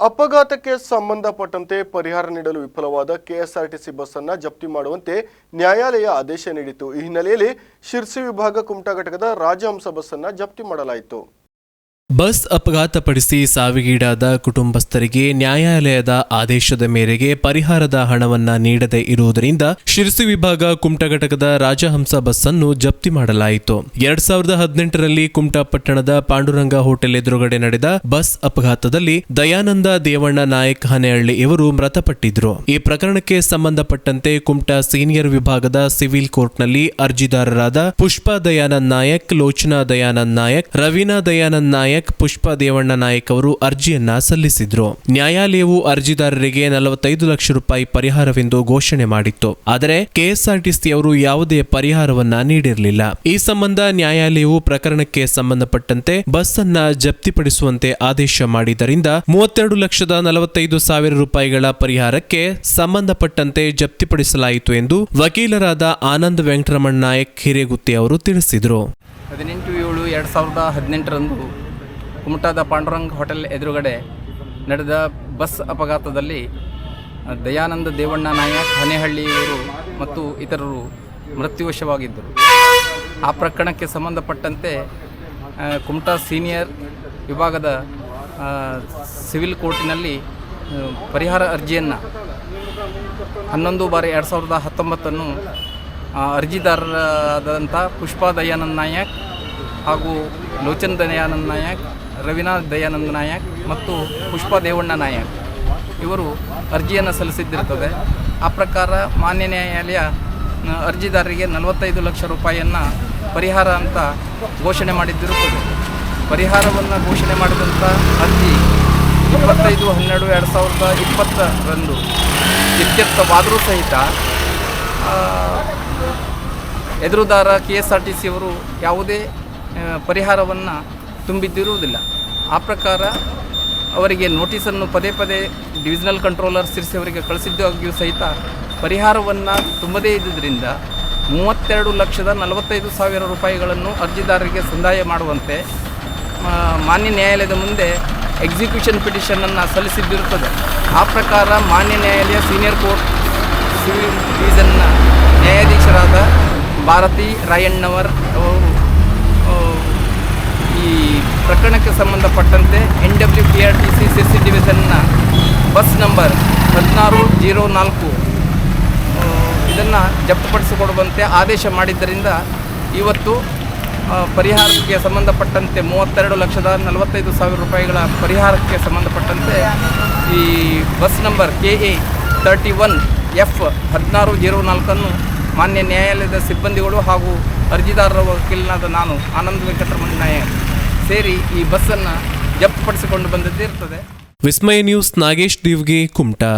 ಅಪಘಾತಕ್ಕೆ ಸಂಬಂಧಪಟ್ಟಂತೆ ಪರಿಹಾರ ನೀಡಲು ವಿಫಲವಾದ ಕೆಎಸ್ಆರ್ಟಿಸಿ ಬಸ್ ಅನ್ನು ಜಪ್ತಿ ಮಾಡುವಂತೆ ನ್ಯಾಯಾಲಯ ಆದೇಶ ನೀಡಿತು ಈ ಹಿನ್ನೆಲೆಯಲ್ಲಿ ಶಿರ್ಸಿ ವಿಭಾಗ ಕುಮಟಾ ಘಟಕದ ರಾಜಹಂಸ ಬಸ್ ಅನ್ನ ಜಪ್ತಿ ಮಾಡಲಾಯಿತು. ಬಸ್ ಅಪಘಾತಪಡಿಸಿ ಸಾವಿಗೀಡಾದ ಕುಟುಂಬಸ್ಥರಿಗೆ ನ್ಯಾಯಾಲಯದ ಆದೇಶದ ಮೇರೆಗೆ ಪರಿಹಾರದ ಹಣವನ್ನ ನೀಡದೇ ಇರುವುದರಿಂದ ಶಿರಸಿ ವಿಭಾಗ ಕುಮಟಾ ಘಟಕದ ರಾಜಹಂಸ ಬಸ್ ಅನ್ನು ಜಪ್ತಿ ಮಾಡಲಾಯಿತು. ಎರಡ್ ಸಾವಿರದ ಹದಿನೆಂಟರಲ್ಲಿ ಕುಮಟಾ ಪಟ್ಟಣದ ಪಾಂಡುರಂಗ ಹೋಟೆಲ್ ಎದುರುಗಡೆ ನಡೆದ ಬಸ್ ಅಪಘಾತದಲ್ಲಿ ದಯಾನಂದ ದೇವಣ್ಣ ನಾಯಕ್ ಹನೆಹಳ್ಳಿ ಇವರು ಮೃತಪಟ್ಟಿದ್ರು. ಈ ಪ್ರಕರಣಕ್ಕೆ ಸಂಬಂಧಪಟ್ಟಂತೆ ಕುಮಟಾ ಸೀನಿಯರ್ ವಿಭಾಗದ ಸಿವಿಲ್ ಕೋರ್ಟ್ನಲ್ಲಿ ಅರ್ಜಿದಾರರಾದ ಪುಷ್ಪಾ ದಯಾನಂದ್ ನಾಯಕ್, ಲೋಚನಾ ದಯಾನಂದ್ ನಾಯಕ್, ರವೀನಾ ದಯಾನಂದ್ ನಾಯಕ್ ಪುಷ್ಪಾ ದೇವಣ್ಣ ನಾಯಕ್ ಅವರು ಅರ್ಜಿಯನ್ನ ಸಲ್ಲಿಸಿದ್ರು. ನ್ಯಾಯಾಲಯವು ಅರ್ಜಿದಾರರಿಗೆ ನಲವತ್ತೈದು ಲಕ್ಷ ರೂಪಾಯಿ ಪರಿಹಾರವೆಂದು ಘೋಷಣೆ ಮಾಡಿತ್ತು. ಆದರೆ ಕೆಎಸ್ಆರ್ಟಿಸಿ ಅವರು ಯಾವುದೇ ಪರಿಹಾರವನ್ನ ನೀಡಿರಲಿಲ್ಲ. ಈ ಸಂಬಂಧ ನ್ಯಾಯಾಲಯವು ಪ್ರಕರಣಕ್ಕೆ ಸಂಬಂಧಪಟ್ಟಂತೆ ಬಸ್ ಅನ್ನ ಜಪ್ತಿಪಡಿಸುವಂತೆ ಆದೇಶ ಮಾಡಿದ್ದರಿಂದ ಮೂವತ್ತೆರಡು ಲಕ್ಷದ ನಲವತ್ತೈದು ಸಾವಿರ ರೂಪಾಯಿಗಳ ಪರಿಹಾರಕ್ಕೆ ಸಂಬಂಧಪಟ್ಟಂತೆ ಜಪ್ತಿಪಡಿಸಲಾಯಿತು ಎಂದು ವಕೀಲರಾದ ಆನಂದ್ ವೆಂಕಟರಮಣ್ ನಾಯಕ್ ಹಿರೇಗುತ್ತಿ ಅವರು ತಿಳಿಸಿದರು. ಹದಿನೆಂಟು ಏಳು ಎರಡು ಸಾವಿರದ ಹದಿನೆಂಟರಂದು ಕುಮಟಾದ ಪಾಂಡುರಂಗ್ ಹೋಟೆಲ್ ಎದುರುಗಡೆ ನಡೆದ ಬಸ್ ಅಪಘಾತದಲ್ಲಿ ದಯಾನಂದ ದೇವಣ್ಣ ನಾಯಕ್ ಹನೇಹಳ್ಳಿಯವರು ಮತ್ತು ಇತರರು ಮೃತ್ಯುವಶವಾಗಿದ್ದರು. ಆ ಪ್ರಕರಣಕ್ಕೆ ಸಂಬಂಧಪಟ್ಟಂತೆ ಕುಮಟಾ ಸೀನಿಯರ್ ವಿಭಾಗದ ಸಿವಿಲ್ ಕೋರ್ಟಿನಲ್ಲಿ ಪರಿಹಾರ ಅರ್ಜಿಯನ್ನು ಹನ್ನೊಂದು ಬಾರಿ ಎರಡು ಸಾವಿರದ ಹತ್ತೊಂಬತ್ತನ್ನು ಅರ್ಜಿದಾರರಾದಂಥ ಪುಷ್ಪಾ ದಯಾನಂದ್ ನಾಯಕ್ ಹಾಗೂ ಲೋಚನ್ ದಯಾನಂದ್ ನಾಯಕ್ ರವೀನಾ ದಯಾನಂದ ನಾಯಕ್ ಮತ್ತು ಪುಷ್ಪ ದೇವಣ್ಣ ನಾಯಕ್. ಇವರು ಅರ್ಜಿಯನ್ನು ಸಲ್ಲಿಸಿದ್ದಿರ್ತದೆ. ಆ ಪ್ರಕಾರ ಮಾನ್ಯ ನ್ಯಾಯಾಲಯ ಅರ್ಜಿದಾರರಿಗೆ ನಲವತ್ತೈದು ಲಕ್ಷ ರೂಪಾಯಿಯನ್ನು ಪರಿಹಾರ ಅಂತ ಘೋಷಣೆ ಮಾಡಿದ್ದಿರುತ್ತದೆ. ಪರಿಹಾರವನ್ನು ಘೋಷಣೆ ಮಾಡಿದಂಥ ಅರ್ಜಿ ಇಪ್ಪತ್ತೈದು, ಹನ್ನೆರಡು, ಎರಡು ಸಾವಿರದ ಇಪ್ಪತ್ತರಂದು ಇತ್ಯರ್ಥವಾದರೂ ಸಹಿತ ಎದುರುದಾರ ಕೆ ಎಸ್ ಆರ್ ಟಿ ಸಿಯವರು ಯಾವುದೇ ಪರಿಹಾರವನ್ನು ತುಂಬಿದ್ದಿರುವುದಿಲ್ಲ. ಆ ಪ್ರಕಾರ ಅವರಿಗೆ ನೋಟಿಸನ್ನು ಪದೇ ಪದೇ ಡಿವಿಷನಲ್ ಕಂಟ್ರೋಲರ್ ಸಿರಿಸಿ ಅವರಿಗೆ ಕಳಿಸಿದ್ದಾಗಿಯೂ ಸಹಿತ ಪರಿಹಾರವನ್ನು ತುಂಬದೇ ಇದ್ದುದರಿಂದ ಮೂವತ್ತೆರಡು ಲಕ್ಷದ ನಲವತ್ತೈದು ಸಾವಿರ ರೂಪಾಯಿಗಳನ್ನು ಅರ್ಜಿದಾರರಿಗೆ ಸಂದಾಯ ಮಾಡುವಂತೆ ಮಾನ್ಯ ನ್ಯಾಯಾಲಯದ ಮುಂದೆ ಎಕ್ಸಿಕ್ಯೂಷನ್ ಪಿಟಿಷನನ್ನು ಸಲ್ಲಿಸಿದ್ದಿರುತ್ತದೆ. ಆ ಪ್ರಕಾರ ಮಾನ್ಯ ನ್ಯಾಯಾಲಯ ಸೀನಿಯರ್ ಕೋರ್ಟ್ ಸಿವಿಲ್ ಡಿವಿಷನ್ನ ನ್ಯಾಯಾಧೀಶರಾದ ಭಾರತಿ ರಾಯಣ್ಣವರ್ ಪ್ರಕರಣಕ್ಕೆ ಸಂಬಂಧಪಟ್ಟಂತೆ N W P R T C C C ಡಿವಿಷನ್ನ bus number ಹದಿನಾರು ಜೀರೋ ನಾಲ್ಕು ಇದನ್ನು ಜಪ್ತುಪಡಿಸಿಕೊಡುವಂತೆ ಆದೇಶ ಮಾಡಿದ್ದರಿಂದ ಇವತ್ತು ಪರಿಹಾರಕ್ಕೆ ಸಂಬಂಧಪಟ್ಟಂತೆ ಮೂವತ್ತೆರಡು ಲಕ್ಷದ ನಲವತ್ತೈದು ಸಾವಿರ ರೂಪಾಯಿಗಳ ಪರಿಹಾರಕ್ಕೆ ಸಂಬಂಧಪಟ್ಟಂತೆ ಈ bus number K A thirty one F ಹದಿನಾರು ಜೀರೋ ನಾಲ್ಕನ್ನು ಮಾನ್ಯ ನ್ಯಾಯಾಲಯದ ಸಿಬ್ಬಂದಿಗಳು ಹಾಗೂ ಅರ್ಜಿದಾರರ ವಕೀಲನಾದ ನಾನು ಆನಂದ್ ವೆಂಕಟರಮಣ ನಾಯಕ್ ಸೇರಿ ಈ ಬಸ್ಸನ್ನು ಬಂದದ್ದೇ ಇರ್ತದೆ. ವಿಸ್ಮಯ ನ್ಯೂಸ್ ನಾಗೇಶ್ ದೇವ್ಗೆ ಕುಮಟಾ.